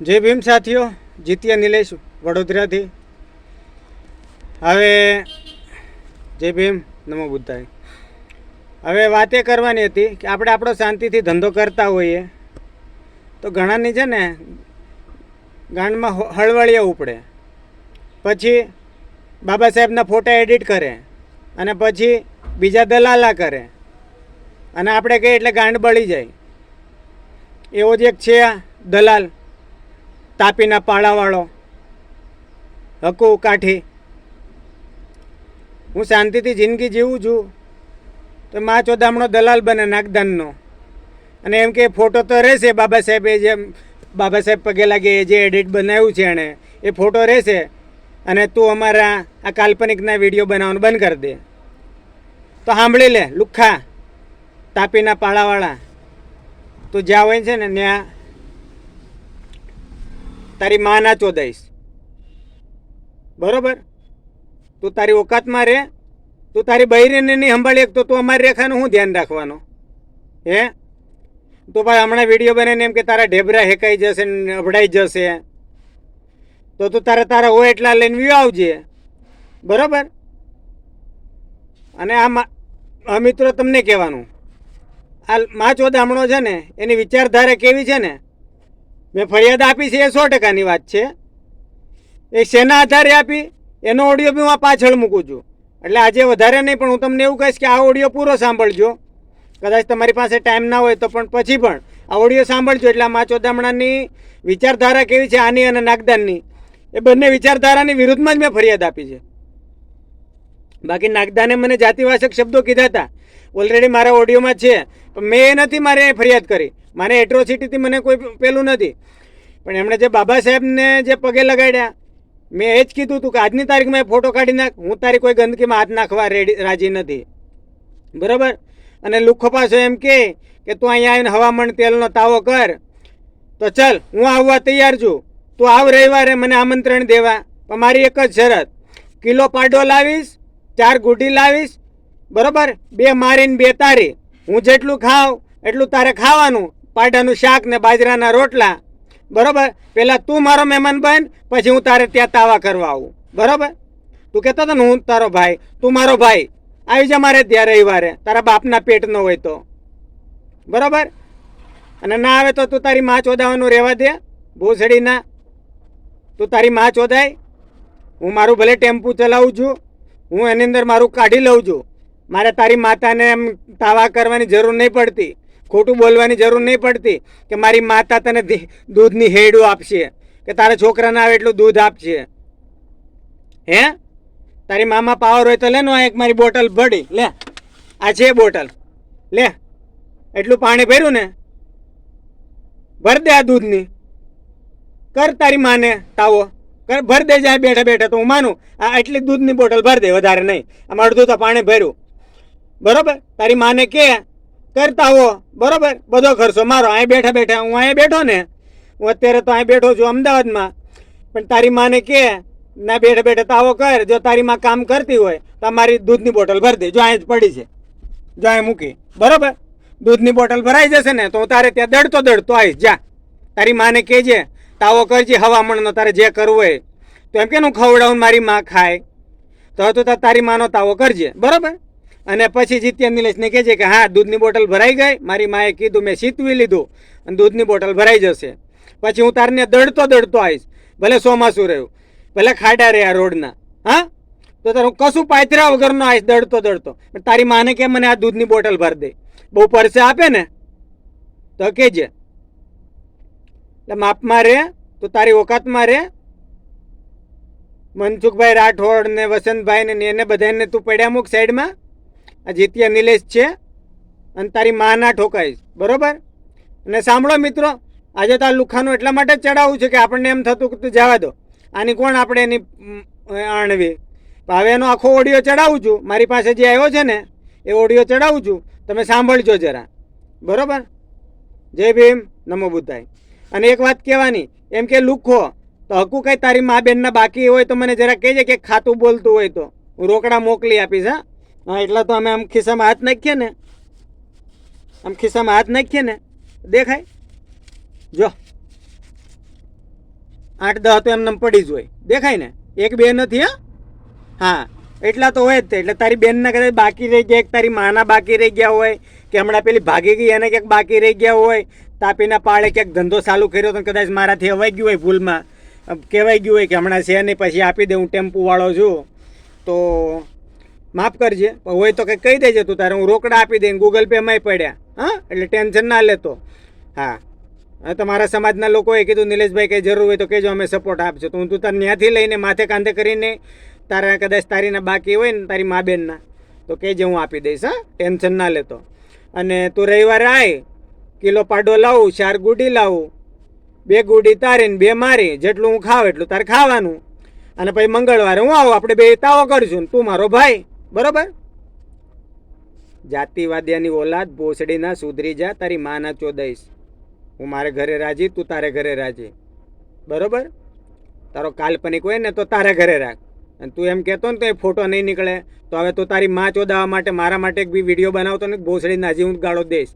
જય ભીમ સાથીઓ, જીત્યા નિલેશ વડોદરાથી. હવે જય ભીમ, નમો બુદ્ધાય. હવે વાત એ કરવાની હતી કે આપણે આપણો શાંતિથી ધંધો કરતા હોઈએ. તો ઘણાની છે ને, ગાંડમાં હળવળિયા ઉપડે. પછી બાબા સાહેબના ફોટા એડિટ કરે અને પછી બીજા દલાલા કરે. અને આપણે કહીએ એટલે ગાંડ બળી જાય. એવો જ એક છે દલાલ. તાપીના પાળાવાળો. હકુ કાઠી. હું શાંતિથી જિંદગી જીવું છું. તો મા ચોદામણો દલાલ બને નાગદાનનો અને એમ કે ફોટો તો રહેશે બાબા સાહેબે જે બાબા સાહેબ પગે લાગે, એ જે એડિટ બનાવ્યું છે એણે, એ ફોટો રહેશે. અને તું અમારા આ કાલ્પનિકના વીડિયો બનાવવાનું બંધ કરી દે. તો સાંભળી લે લુખ્ખા તાપીના પાળાવાળા. તું જ્યાં હોય છે ને ત્યાં તારી માં ના ચોદાઈશ બરોબર? તું તારી ઓકાતમાં રહે તું તારી બૈરીને નહીં સંભાળી તો તું અમારી રેખાનું શું ધ્યાન રાખવાનું? હે? તો ભાઈ હમણાં વીડિયો બનાવીને એમ કે તારા ઢેબરા હેકાઈ જશે ને અભડાઈ જશે. તો તું તારા તારા હોય એટલા લઈને વ્યૂ આવજે. બરોબર? અને આ મિત્રો તમને કહેવાનું. આ મા ચોદામણો છે ને, એની વિચારધારા કેવી છે ને? મેં ફરિયાદ આપી છે, એ સો ટકાની વાત છે. એ શેના આધારે આપી, એનો ઓડિયો બી હું પાછળ મૂકું છું. એટલે આજે વધારે નહીં, પણ હું તમને એવું કહીશ કે આ ઓડિયો પૂરો સાંભળજો. કદાચ તમારી પાસે ટાઈમ ના હોય તો પણ પછી પણ આ ઓડિયો સાંભળજો, એટલે આ ચોદામણાની વિચારધારા કેવી છે, આની અને નાગદાનની. એ બંને વિચારધારાની વિરુદ્ધમાં જ મેં ફરિયાદ આપી છે. બાકી નાગદાને મને જાતિવાચક શબ્દો કીધા હતા. ઓલરેડી મારા ઓડિયોમાં છે. પણ મેં એ નથી મારે ફરિયાદ કરી. મારે એટ્રોસિટીથી મને કોઈ પેલું નથી. પણ એમણે જે બાબા સાહેબને જે પગે લગાડ્યા, મેં એ જ કીધું હતું કે આજની તારીખમાં એ ફોટો કાઢી નાખ. હું તારી કોઈ ગંદકીમાં હાથ નાખવા રેડી રાજી નથી. બરાબર? અને લુખો પાછો એમ કે કે તું અહીંયા આવીને હવામણ તેલનો તાવો કર. તો ચલ, હું આવવા તૈયાર છું. તું આવ રવિવારે, મને આમંત્રણ દેવા. પણ મારી એક જ શરત. કિલો પાડો લાવીશ, ચાર ગુઢી લાવીશ. બરાબર? બે મારીને બે તારી. હું જેટલું ખાવ, એટલું તારે ખાવાનું. પાડાનું શાક ને બાજરાના રોટલા. બરોબર? પહેલાં તું મારો મહેમાન બન, પછી હું તારે ત્યાં તાવા કરવા આવું. બરોબર? તું કહેતો હતો ને હું તારો ભાઈ, તું મારો ભાઈ. આવી જા મારે ત્યાં રવિવારે. તારા બાપના પેટનો હોય તો. બરોબર? અને ના આવે તો તું તારી માં ચોદાવાનું રહેવા દે. ભૂસડીના. તું તારી માં ચોદાય હું મારું ભલે ટેમ્પુ ચલાવું છું. હું એની અંદર મારું કાઢી લઉં છું. મારે તારી માતાને એમ તાવા કરવાની જરૂર નહીં પડતી. ખોટું બોલવાની જરૂર નહીં પડતી કે મારી માતા તને દૂધની હેડું આપશે, કે તારા છોકરાને આવે એટલું દૂધ આપશે. હે? તારી મામા પાવર હોય તો લે નો એક મારી બોટલ ભરી, લે. આ છે બોટલ. લે. એટલું પાણી ભર્યું ને? ભર દે આ દૂધની. કર તારી માને તાવો. કર, ભર દે જાય બેઠા બેઠા તો હું માનું. આ એટલી દૂધની બોટલ ભર દે, વધારે નહીં. અમારું તો પાણી ભર્યું. બરોબર? તારી માને કે કરતા હો. બરોબર? બધો ખર્ચો મારો. અહીં બેઠા બેઠા હું અહીં બેઠો ને, હું અત્યારે તો અહીં બેઠો છું અમદાવાદમાં. પણ તારી માને કે, ના બેઠા બેઠા તાવો કર, જો તારી માં કામ કરતી હોય, તો મારી દૂધની બોટલ ભરી દે. જો અહીં જ પડી છે. જો અહીં મૂકી. બરોબર? દૂધની બોટલ ભરાઈ જશે ને, તો હું તારે ત્યાં દડતો દડતો આવીશ. જા. તારી માને કહેજે, તાવો કરજે હવામણનો તારે જે કરવું હોય. તો એમ કે, હું ખવડાવું મારી માં ખાય. તો તો તાર તારી માનો તાવો કરજે. બરોબર? અને પછી જીત્યા નિલેશને કહેજે કે હા, દૂધની બોટલ ભરાઈ ગઈ. મારી માએ કીધું, મેં શીતવી લીધું અને દૂધની બોટલ ભરાઈ જશે. પછી હું તારને દડતો દડતો આવીશ. ભલે ચોમાસું રહ્યું, ભલે ખાડા રહ્યા રોડના. હા? તો તારે હું કશું પાથર્યા વગરનો આવીશ દડતો દડતો. તારી માને કે મને આ દૂધની બોટલ ભરી દે. બહુ પરસે આપે ને? તો કહેજે એટલે માપમાં રે તો તારી ઓકાતમાં રે મનસુખભાઈ રાઠોડ ને વસંતભાઈ ને એને બધાને તું પડ્યા મૂક સાઈડમાં. આ જીત્યા નિલેશ છે અને તારી માના ઠોકાઈશ બરોબર? અને સાંભળો મિત્રો, આજે તો આ લુખાનું એટલા માટે ચડાવવું છે કે આપણને એમ થતું કે તું જવા દો. આની કોણ આપણે એની આણવી? હવે એનો આખો ઓડિયો ચડાવું છું. મારી પાસે જે આવ્યો છે ને, એ ઓડિયો ચડાવું છું. તમે સાંભળજો જરા. બરોબર? જય ભીમ, નમો બુદ્ધાય. અને એક વાત કહેવાની, એમ કે લુખો, તો હકુ કંઈ તારી મા બેનના બાકી હોય તો મને જરા કહેજે કે ખાતું બોલતું હોય તો. હું રોકડા મોકલી આપીશ, હા? હા, એટલા તો અમે આમ ખિસ્સામાં હાથ નાખીએ ને. આમ ખિસ્સામાં હાથ નાખીએ ને. દેખાય? જો. આઠ દહ તો એમને પડી જ હોય. દેખાય ને? એક બે નથી હા? હા. એટલા તો હોય જ તે. એટલે તારી બેનના કદાચ બાકી રહી ગયા, એક તારી માના બાકી રહી ગયા હોય, કે હમણાં પેલી ભાગી ગઈ, એને ક્યાંક બાકી રહી ગયા હોય. તાપીના પાળે ક્યાંક ધંધો ચાલુ કર્યો તો કદાચ મારાથી અવાઈ ગયું હોય ભૂલમાં. કહેવાઈ ગયું હોય કે હમણાં છે નહીં, પછી આપી દે, હું ટેમ્પોવાળો છું. તો માફ કરજે હોય તો કંઈક કહી દેજે તું તારે. હું રોકડા આપી દઈને ગૂગલ પેમાંય પડ્યા. હા? એટલે ટેન્શન ના લેતો. હા. તમારા સમાજના લોકોએ કીધું, નિલેશભાઈ, કંઈ જરૂર હોય તો કહેજો, અમે સપોર્ટ આપજો. તો હું તું તારે ત્યાંથી લઈને માથે કાંધે કરીને તારા કદાચ તારીના બાકી હોય ને, તારી મા બેનના તો કહેજે, હું આપી દઈશ, હા? ટેન્શન ના લેતો. અને તું રવિવારે આય, કિલો પાડો લાવું, ચાર ગુડી લાવું, બે ગુડી તારીને બે મારી, જેટલું હું ખાવ એટલું તારે ખાવાનું. અને પછી મંગળવારે હું આવું, આપણે બે તાવો કરશું તું મારો ભાઈ. બરોબર? જાતિવાદ્યાની ઓલાદ ભોસડીના સુધરી જા, તારી માના ચોદઈશ હું મારે ઘરે રાજી, તું તારે ઘરે રાજી. બરાબર? તારો કાલ્પનિક હોય ને તો તારે ઘરે રાખ. અને તું એમ કહેતો ને તો એ ફોટો નહીં નીકળે. તો હવે તું તારી માં ચોદાવા માટે, મારા માટે એક બી વીડિયો બનાવતો ને ભોસડીના હજી હું ગાળો દઈશ.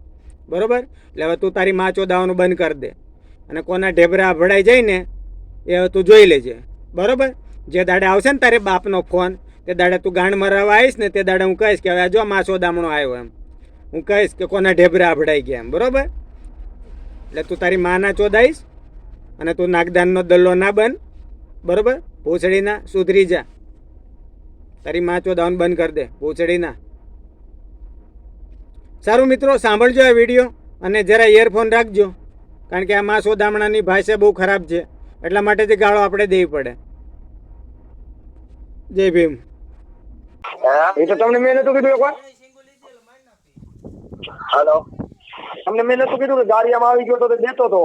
બરોબર? એટલે હવે તું તારી માં ચોદાવાનું બંધ કરી દે. અને કોના ઢેબરા ભળાઈ જઈને એ હવે તું જોઈ લેજે. બરોબર? જે દાડે આવશે ને તારે બાપનો ફોન તે દાડા તું ગાંડ મરાવવા આવીશ ને તે દાડા હું કહીશ કે હવે જો માસો ચોદામણો આવ્યો એમ. હું કહીશ કે કોના ઢેબરા અભડાઈ ગયા એમ, બરોબર? એટલે તું તારી માના ચોદાઈશ અને તું નાગદાનનો દલ્લો ના બન, બરોબર? ભૂસડીના સુધરી જા. તારી માં ચોદાવાનું બંધ કરી દે, ભૂસડીના. સારું મિત્રો, સાંભળજો આ વીડિયો અને જરા ઇયરફોન રાખજો, કારણ કે આ માં સોદામણાની ભાષા બહુ ખરાબ છે. એટલા માટે જ ગાળો આપણે દેવી પડે. જય ભીમ. એ તો તમને મેં નતું કીધું એકવાર. હેલો. તમને મેં નતું કીધું કે ગાડીયામાં આવી ગયો તો તે દેતો તો.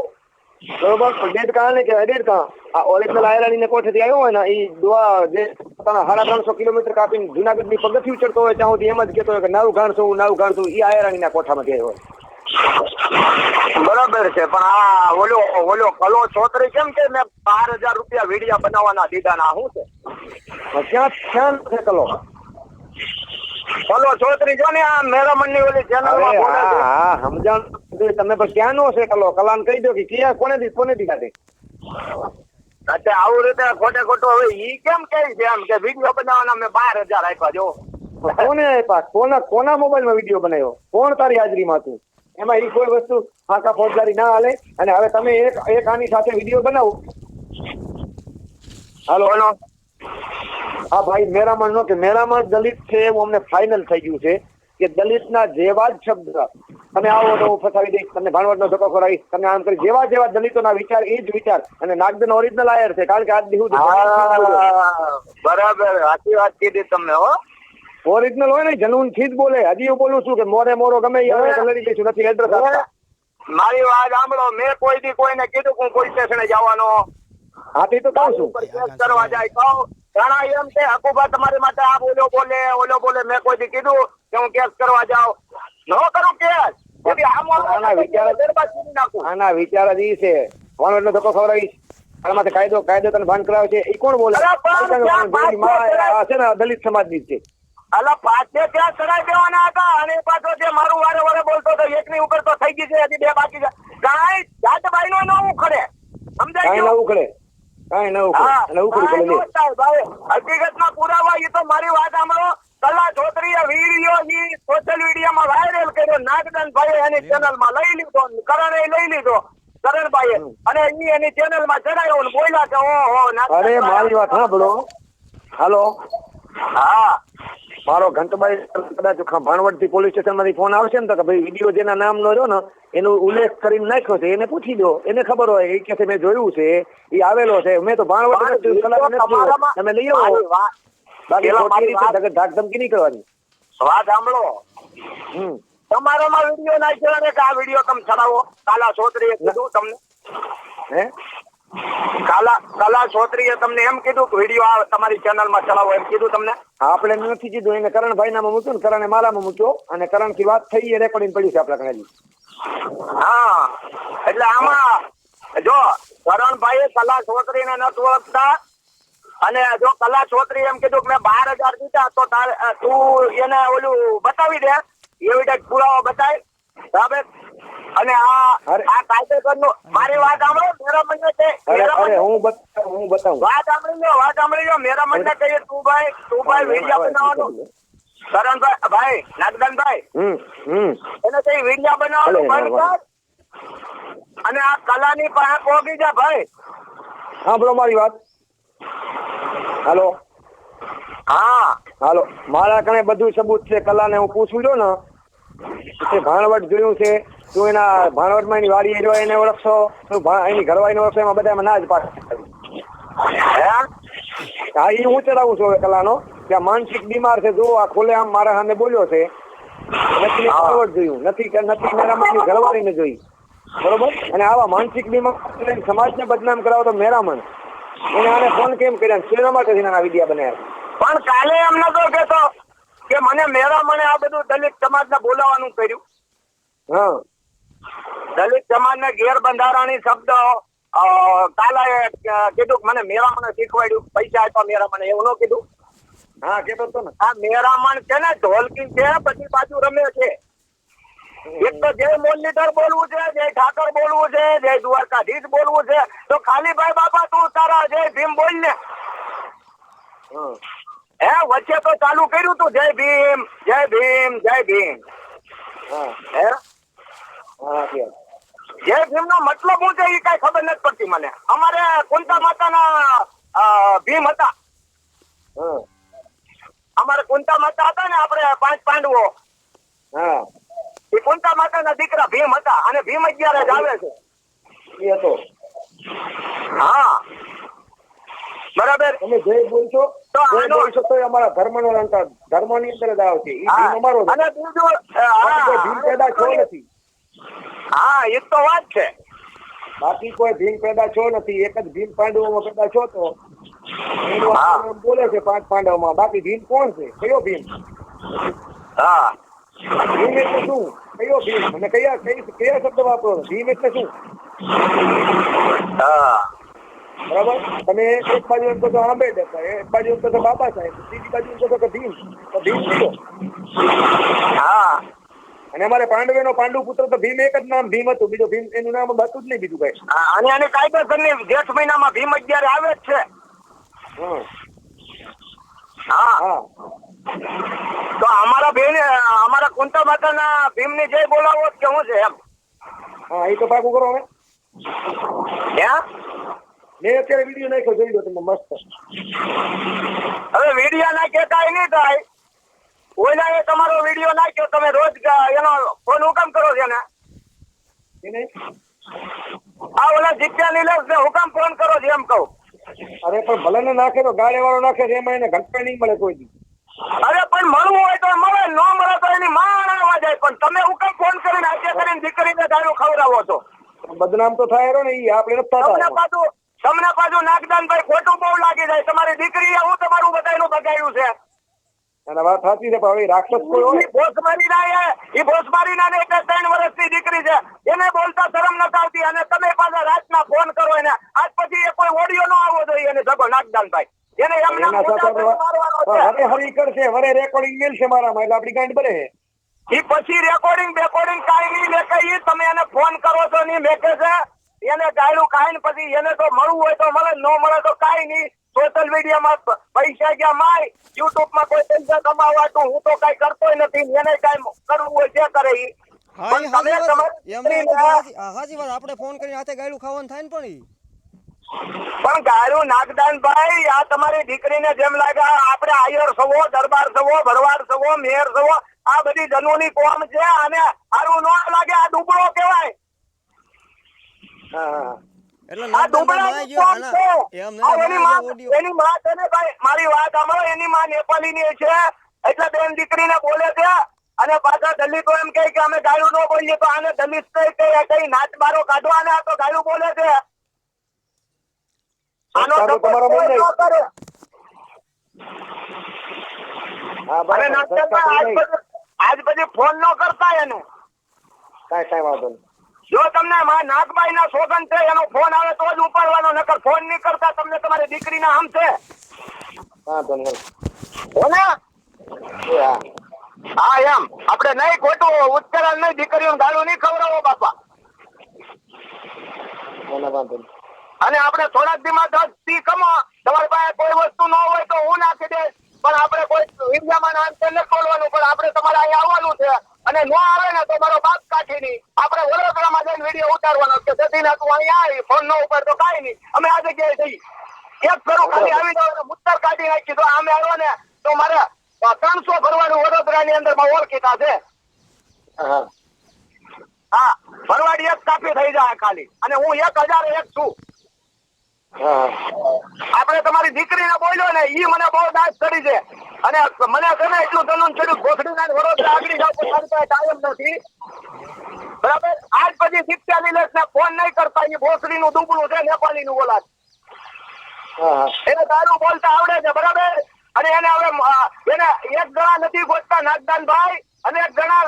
બરોબર? ડેટ કાં ને કે ડેટ કાં? આ ઓરિજિનલ આયરાની કોઠેથી આવ્યો હોય ને એ દોવા જે પોતાના સાડા ત્રણસો કિલોમીટર કાપીને જુનાગઢની પગથિયું ચડતો હોય ત્યાં સુધી એમ જ કહેતો હોય કે નાવું ગાણશું નાવું ગાણશું એ આયરાણીના કોઠામાં ગયો હોય. બરાબર છે પણ આ ઓલો ઓલો કલો છોતરી કેમ કે મેં બાર હજાર રૂપિયા વીડિયા બનાવવાના દીધા ના શું છે? ક્યાં ક્યાં છે કલો? કલો છોતરી જો ને આ મેરામણની ઓલી ચેનલમાં હા સમજણ તમે પણ ક્યાં નો છે કલો કલાન કહી દો કે ક્યાં કોને દી કોને દી તે? એટલે આવું રીતે ખોટે ખોટું હવે ઈ કેમ કે છે આમ કે વીડિયો બનાવવાના મેં બાર હજાર આપ્યા જો. કોને આપ્યા? કોના કોના મોબાઈલમાં વીડિયો બનાવ્યો? કોણ તારી હાજરીમાં હતું એમાં એ કોઈ વસ્તુ ફાંકા ફોજદારી ના હાલે? અને હવે તમે એક એક આની સાથે વીડિયો બનાવો. હાલો. બોલો. હા ભાઈ મેરામણ નો કે મેરામણ દલિત છે એવું અમને ફાઇનલ થઈ ગયું છે કે દલિતના જેવા જ શબ્દ તમે આવો તો હું ફસાવી દઈશ તમને ભાણવડનો ધક્કો ખોરાવીશ તમે આમ કરી જેવા જેવા દલિતોના વિચાર એ જ વિચાર. અને નાગદન ઓરિજિનલ આયર છે કારણ કે આજ દિવસ બરાબર સાચી વાત કીધી તમને હો. ઓરિજિનલ હોય ને જનૂનથી જ બોલે. હજી હું બોલું છું કે મોરે મોરો ગમે લડી જઈશું નથી એડ્રેસ આપતા. મારી વાત સાંભળો મેં કોઈ દી કોઈને કીધું કે હું પોલીસ સ્ટેશને જવાનો. હા તો કહું છું. કરવા જાય કહું. ઘણા એમ છે હકુબા તમારી માટે આ ઓલો બોલે ઓલો બોલે. મેં કોઈ કીધું કે હું કેસ કરવા જાઉં. ન કરું કેસ. આના વિચાર- જ ઈ છે. ધક્કો ખવડાવીશ. કાયદો કાયદો તને ભાન કરાવે છે. એ કોણ બોલે? છે ને દલિત સમાજની છે. અલા પાછે ત્યાં ચડાઈ દેવાના હતા. અને પાછો જે મારું વારે વારે બોલતો હતો એકની ઉપર તો થઈ ગઈ છે હજી બે બાકી છે. કાંઈ જાતભાઈ નો ન ઉખડે. સમજાય ન ઉખડે. કાંઈ ન ઉખડે અને થાય ભાઈ. હકીકતમાં પુરાવા એ તો મારી વાત સાંભળો. કલા ચૌધરીએ વીડિયો ની સોશિયલ મીડિયામાં વાયરલ કર્યો. નાગદાન ભાઈ એની ચેનલમાં લઈ લીધો કરણે લઈ લીધો કરણભાઈએ અને એની એની ચેનલમાં ચડાયો બોલ્યા કે ઓહો અરે મારી વાત સાંભળો. હાલો. હા. મારો ઘંટભાઈ કદાચ ભાણવડથી પોલીસ સ્ટેશનમાંથી ફોન આવશે ને તો ભાઈ વીડિયો જેના નામનો રહ્યો ને એનો ઉલ્લેખ કરીને નાખ્યો છે એને પૂછી દો. એને ખબર હોય એ કે મેં જોયું છે એ આવેલો છે. મેં તો ભાણવડ તમે લઈ આવો. બાકી ધાક ધમકી નહીં કરવાની. વાત સાંભળો. તમારો માં વીડિયો નાખ્યો ને કે આ વીડિયો તમે ચડાવો? કાલા ચૌધરીએ કીધું તમને. હે? કાલા કલા ચૌધરીએ તમને એમ કીધું કે વીડિયો આ તમારી ચેનલમાં ચલાવો એમ કીધું તમને? આપણે નથી કીધું એને કરણભાઈ નામાં મૂક્યું ને કરણે મારામાં મૂક્યો અને કરણથી વાત થઈ એ રેકોર્ડિંગ પડી છે આપણા કણે હા એટલે આમાં જો કરણભાઈ કલા ચૌધરીને નથી ઓળખતા અને જો કલા ચૌધરી એમ કીધું કે મેં બાર હજાર દીધા તો તું એને ઓલું બતાવી દે એવિડન્સ પુરાવો બતાય. અને આ. આ કાયદેસરનું મારી વાત સાંભળો મેરા મને અરે મેરા અરે મને- હું બતાવું હું બતાવું. વાત સાંભળી લો વાત સાંભળી લો મેરા મને કહીએ તું ભાઈ તું ભાઈ વિડિયા બનાવવાનું. કરણભાઈ ભાઈ નાગદાનભાઈ. હમ હમ. એને કઈ વિડિયા બનાવવાનું બંધ કર. અને આ કલાની પાસે પોગી જા ભાઈ. સાંભળો મારી વાત. હાલો. હા. હાલો. મારા કણે બધું સબૂત છે કલાને હું પૂછું છું ને તે ભાણવટ જોયું છે, તું એના ભાણવટમાં એની વાડી જો એને ઓળખશો, તું એની ઘરવાળીને ઓળખશો, એમાં બધામાં ના જ પાસ હા એ હું ચડાવું છું કલાનો. ત્યાં માનસિક બીમાર છે જો આ ખોલે આમ મારા સામે બોલ્યો છે. નથી ભાણવટ જોયું, નથી નથી મેરામણની ઘરવાળીને જોઈ. બરોબર? અને આવા માનસિક બીમાર સમાજ સમાજને બદનામ કરાવો તો મેરામણ એને આને ફોન કેમ કર્યા? શેના માટે આના વિડીયા બનાવ્યા પણ કાલે એમ નતો કેતો. કે મને મેરા મને આ બધું દલિત સમાજને બોલાવાનું કર્યું. હા. દલિત સમાજને ગેરબંધારણી શબ્દ કાલે કીધું મને મેરામણે શીખવાડ્યું. પૈસા આપ્યા મેરામણે એવું ન કીધું. હા કેતો તો ને. આ મેરામણ છે ને ઢોલકી છે બધી બાજુ રમે છે. એક તો જય મુરલીધર બોલવું છે જય ઠાકર બોલવું છે જય દ્વારકાધીશ બોલવું છે. તો ખાલી ભાઈ બાપા તું તારા જય ભીમ બોલ ને હા, વચ્ચે તો ચાલુ કર્યું તું, જય ભીમ જય ભીમ જય ભીમ. હે જય. ભીમ નો મતલબ હું છે એ કઈ ખબર નથી પડતી મને. અમારે કુંતા માતાના ભીમ હતા. અમારે કુંતા માતા હતા ને, આપણે પાંચ પાંડવો. એ કુંતા માતાના દીકરા ભીમ હતા, અને ભીમ અત્યારે જ આવે છે. એ હતો. હા. બરાબર? તમે જય બોલ તો અમારા ધર્મનો અંદર જ આવશે ઈ હા. ભીમ અમારો અને બીજું બાકી કોઈ ભીમ પેદા છો નથી. હા એ તો વાત છે. બાકી કોઈ ભીમ પેદા છો નથી. એક જ ભીમ પાંડવોમાં પેદા છો તો બોલે છે પાંચ પાંડવમાં. બાકી ભીમ કોણ છે? કયો ભીમ? હા. ભીમ એટલે શું? કયો ભીમ? અને કયા કયા શબ્દ વાપરો? ભીમ એટલે શું? હા. બરાબર? તમે એક બાજુ એમ કહો આંબેડકર એક બાજુ એમ કહો બાબા સાહેબ બીજી બાજુ એમ કહો કે ભીમ તો ભીમ શું? હા. અને અમારે પાંડવે નો પાંડુ પુત્ર તો ભીમ એક જ નામ ભીમ હતું બીજું ભીમ એનું નામ હતું જ નહીં બીજું કઈ. અને અને આની કાયદેસરની જેઠ મહિનામાં ભીમ અત્યારે આવે જ છે. હા હા. હા. તો અમારા બેન અમારા કુંતા માતાના ભીમની જય બોલાવો કે શું છે એમ. હા એ તો પાકું કરો હવે. હે? મેં અત્યારે વીડિયો નાખ્યો જોઈ લો તમે મસ્ત. હવે વીડિયો નાખે કાંઈ નહીં થાય. ઓલાએ તમારો વીડિયો નાખ્યો તમે રોજ એનો ફોન હુકમ કરો છો ને આ ઓલા જીત્યા નિલેશ ને હુકમ ફોન કરો છો એમ કહું. અરે પણ ભલે ને નાખે તો ગાળે વાળો નાખે છે એમાં એને ઘંટા નહીં મળે કોઈ દી. અરે પણ મળવું હોય તો મળે ન મળે તો એની માં આવવા જાય. પણ તમે હુકમ ફોન કરીને આજે કરીને દીકરીને દારૂ ખવડાવો છો. બદનામ તો થાય ને એ આપણે નથી થતા તમને. પાછું તમને પાછું ખોટું બહુ લાગી જાય. તમારી દીકરી હું તમારું બધાયનું બગાડ્યું છે? અને વાત સાચી છે પણ હવે રાક્ષસ કોઈ હોય? ભોસમારી ના એ. ઈ ભોસમારી ના એટલે ત્રણ વર્ષની દીકરી છે. એને બોલતા શરમ ન આવતી અને તમે પાછા રાતના ફોન કરો એને. આજ પછી એ કોઈ ઓડિયો ન આવવો જોઈએ એને સગો નાગદાન ભાઈ એને એમના સાથે હરી કરશે વરે રેકોર્ડિંગ મેલશે મારામાં એટલે આપડી ગાંઠ બને. ઈ પછી રેકોર્ડિંગ બેકોર્ડિંગ કાઈ નહીં મેં કહી તમે એને ફોન કરો છો નહીં મેકે છે. એને ગાયડું ખાઈને પછી એને તો મળવું હોય તો મળે નો મળે તો કાઈ નહીં. સોશિયલ મીડિયામાં પૈસા ગયા માય યુટ્યુબમાં કોઈ પૈસા કમાવાતું હું તો કઈ કરતો નથી. એને કઈ કરવું હોય જે કરે ઈ. હા એ પણ વાત. આપણે ફોન કરીને હાથે ખાવાનું થાય ને પણ પણ ગાયરું નાગદાનભાઈ આ તમારી દીકરીને જેમ લાગે આપણે આયર સવો દરબાર સવો ભરવાડ સવો મેયર સવો આ બધી જનોની કોમ છે. અને સારું ન લાગે આ ડુબળો કહેવાય. એટલે આ છે? નહીં એની માં એની માં છે ને ભાઈ મારી વાત સાંભળો એની માં નેપાળીની છે. એટલે બેન દીકરીને બોલે છે અને પાછા દલિતો એમ કહે કે અમે ગાયું ન બોલીએ તો આને દલિત કઈ કઈ કઈ નાચ બારો કાઢો અને તો ગાયું બોલે છે. આનો તમારો. હા અરે પછી આજ પછી ફોન ન કરતા એને. કઈ કઈ વાંધો નહીં. જો તમને નાગભાઈ નાગબાઈ ના સોગન છે એનો ફોન આવે તો જ ઉપાડવાનો નકર ફોન નહીં કરતા તમને તમારી દીકરીના આમ છે. હો. ને એમ. આપણે નહીં ખોટું ઉત્તરાયણ નહીં દીકરીઓ ગાળું નહીં ખવડાવો બાપા. ના, ના. અને આપણે થોડાક દીમાં દસથી કમો તમારી પાસે કોઈ વસ્તુ ન હોય તો હું નાખી દે પણ આપણે કોઈ ઇન્ડિયામાં નામ છે નથી ખોલવાનું પણ આપણે તમારે અહીંયા આવવાનું છે. અને ન આવે ને તો મારો બાપ કાઢી નહીં આપણે જઈને વીડિયો ઉતારવાનો કે તેથી ના તું અહીંયા આવી. ફોન નો ઉપર તો કાંઈ નહીં. અમે આ જગ્યાએ જઈ એક કરું ખાલી આવી જાવ અને મુત્તર કાઢી નાખી. તો આમે આવ્યો ને તો મારે ત્રણસો ભરવાનું વડોદરાની અંદરમાં ઓળખીતા છે. હા. ભરવાડી એક કાપી થઈ જાય ખાલી. અને હું એક હજાર એક છું. આપણે તમારી દીકરીને બોલ્યો ને ઈ મને બહુ દાસ કરી છે. અને મને ગમે એટલું તલુન છેડું ગોખડીના ને વડોદરા આગળ જાવ પાસે ટાઈમ નથી. બરાબર? આજ પછી નિલેશ ને ફોન નહીં કરતા એ ભોસડી નું દુબળું છે નેપાળી નું બોલા હા. હા એને દારૂ બોલતા આવડે છે બરાબર? અને એને હવે એને એક ગણા નથી ગોતતા નાગદાનભાઈ અને એક ગણા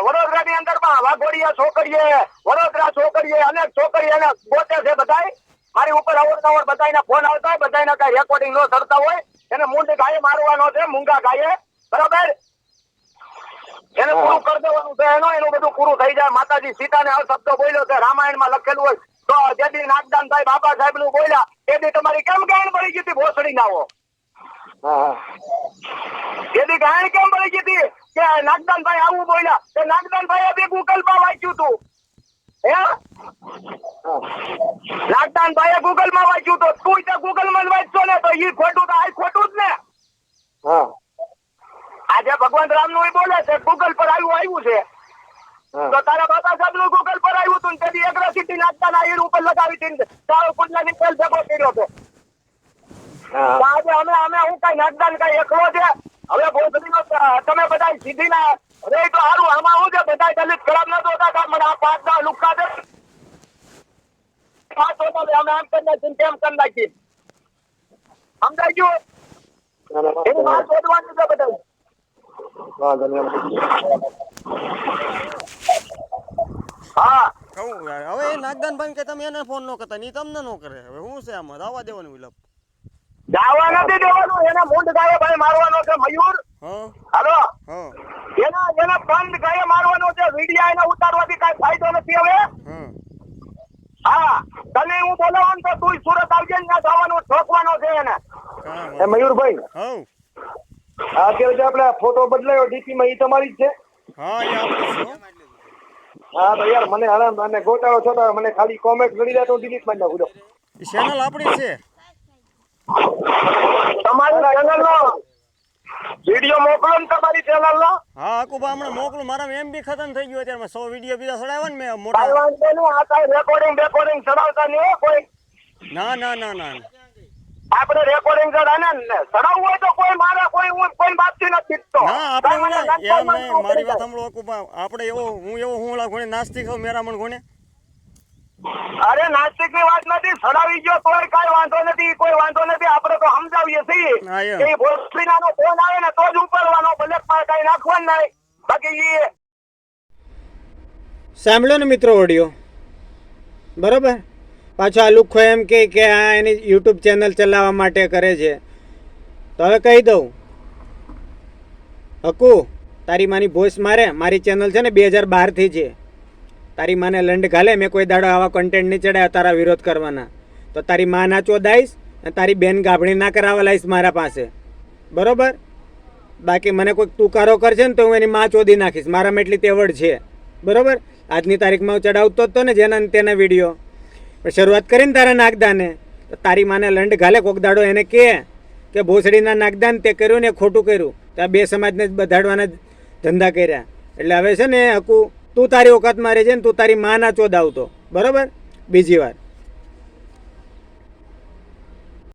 વડોદરા ની અંદરમાં વાઘોડિયા છોકરીએ વડોદરા છોકરીએ અનેક છોકરી એને ગોતે છે બધાય. મારી ઉપર અવરનવર બધાયના ફોન આવતા હોય બધાયના કઈ રેકોર્ડિંગ નો થતા હોય. એને મૂંડ ગાય મારવાનો છે મૂંગા ગાયે બરાબર? એને પૂરું કરી દેવાનું છે એનો એનું બધું પૂરું થઈ જાય. માતાજી સીતાને આ શબ્દ બોલ્યો છે રામાયણમાં લખેલું હોય તો જેથી નાગદાનભાઈ બાબા સાહેબનું બોલ્યા તેથી તમારી કેમ ગાયણ પડી ગઈ હતી? ભોસડી નાવો તેથી ગાયણ કેમ પડી ગઈ કે નાગદાન ભાઈ આવું બોલ્યા તે નાગદાનભાઈ બી ગૂગલમાં વાંચ્યું તું. હે? નાગદાન ભાઈએ ગૂગલમાં વાંચ્યું તો તું તે ગૂગલમાં જ વાંચશો ને તો એ ખોટું તો આ ખોટું જ ને. હા. આજે ભગવાન રામનું બોલે છે ગૂગલ પર આવ્યું આવ્યું છે. તો તારા બાબા સાહેબનું ગૂગલ પર આવ્યું હતું ને એક એગ્રેસિટી નાખતા ના એર ઉપર લગાવી દીધી તારો કુંડલા ની તેલ ભેગો કર્યો હતો. આજે અમે અમે હું કઈ નાખતા કઈ એકલો છે? હવે ભોસડી નો તમે બધા સીધી ના રે તો સારું આમાં હું છે? બધા દલિત ખરાબ ન હોતા મને આ પાંચ ના લુકા દે. પાંચ હોતા અમે આમ કરી નાખી તેમ કરી નાખી સમજાઈ ગયું? એની વાત શોધવાની છે બધા વાંધો નહીં. હા. કહું હવે એ નાગદાનભાઈ કે તમે એને ફોન ન કરતા ની તમને ન કરે. હવે શું છે આમાં? દાવા દેવાનું વિલપ દાવા નથી દેવાનું એને મૂંડ ગાયે ભાઈ મારવાનો છે મયુર. હા. હાલો. એના એના બંધ ગાયે મારવાનો છે વિડિયા એને ઉતારવાથી કઈ ફાયદો નથી હવે. હા. હા. તને હું બોલાવું તો તું સુરત આવજે ને ત્યાં જવાનું ઠોકવાનો છે એને. એ મયુરભાઈ. આ અત્યારે જે આપણે ફોટો બદલાયો ડીપી માં એ તમારી જ છે? હા એ આપણે છે. હા તો યાર મને હરામ અને ગોટાળો છો તો મને ખાલી કોમેન્ટ કરી દે તો ડિલીટ મારી નાખું દો ચેનલ આપણી છે. તમારી ચેનલ નો વિડિયો મોકલો ને તમારી ચેનલ નો. હા આકુબા હમણાં મોકલું. મારા એમ બી ખતમ થઈ ગયું અત્યારે. સો વિડિયો બીજા ચડાવ્યા ને મેં મોટા. વાંધો નહીં આ કાંઈ રેકોર્ડિંગ રેકોર્ડિંગ ચડાવતા નહીં કોઈ. ના ના ના ના આપણે રેકોર્ડિંગ ચડાને ને ચડાવવું હોય તો કોઈ મારે હું કોઈ બાપથી નથી જીતતો ના આપણે કાંઈ મને ઓલા- એમ નહીં મારી વાત સાંભળો અકુબા આપણે એવો હું એવો હું ઓલા ઘોડે નાસ્તિક હોઉં મેરામણ ઘોડે? અરે નાસ્તિકની વાત નથી સડાવી ગયો તોય કઈ વાંધો નથી કોઈ વાંધો નથી આપણે તો સમજાવીએ છીએ. કે ભોસડીના નો ફોન આવે ને તો જ ઉપરવાનો ભલે માં કઈ નાખવાનું નહીં. બાકી એ. સાંભળો ને મિત્રો ઓડિયો. બરોબર? પાછો આ લુખો એમ કે કે આ એની યુટ્યુબ ચેનલ ચલાવવા માટે કરે છે. તો હવે કહી દઉં. હકુ તારી માની ભોસ મારે, મારી ચેનલ છે ને બે હજાર બારથી છે. તારી માને લંડ ઘાલે, મેં કોઈ દાડો આવા કન્ટેન્ટ નહીં ચડાવ્યા તારા વિરોધ કરવાના. તો તારી મા ના ચોદાઈશ અને તારી બેન ગાભણી ના કરાવવા લાવીશ મારા પાસે. બરોબર? બાકી મને કોઈ તુકારો કરશે ને તો હું એની માં ચોદી નાખીશ. મારામાં એટલી તેવડ છે. બરોબર? આજની તારીખમાં હું ચડાવતો જ તો ને જેના તેના વીડિયો. શરૂઆત કરીને તારા નાગદાને. તો તારી માને લંડ ઘાલે, કોક દાડો એને કહે. કે ભોસડીના નાગદાન તે કર્યું ને ખોટું કર્યું. તો આ બે સમાજને જ બધાડવાના ધંધા કર્યા. એટલે હવે છે ને હકુ, તું તારી ઓકાતમાં રહેજે ને તું તારી માના ચોદ આવતો. બરાબર? બીજી વાર.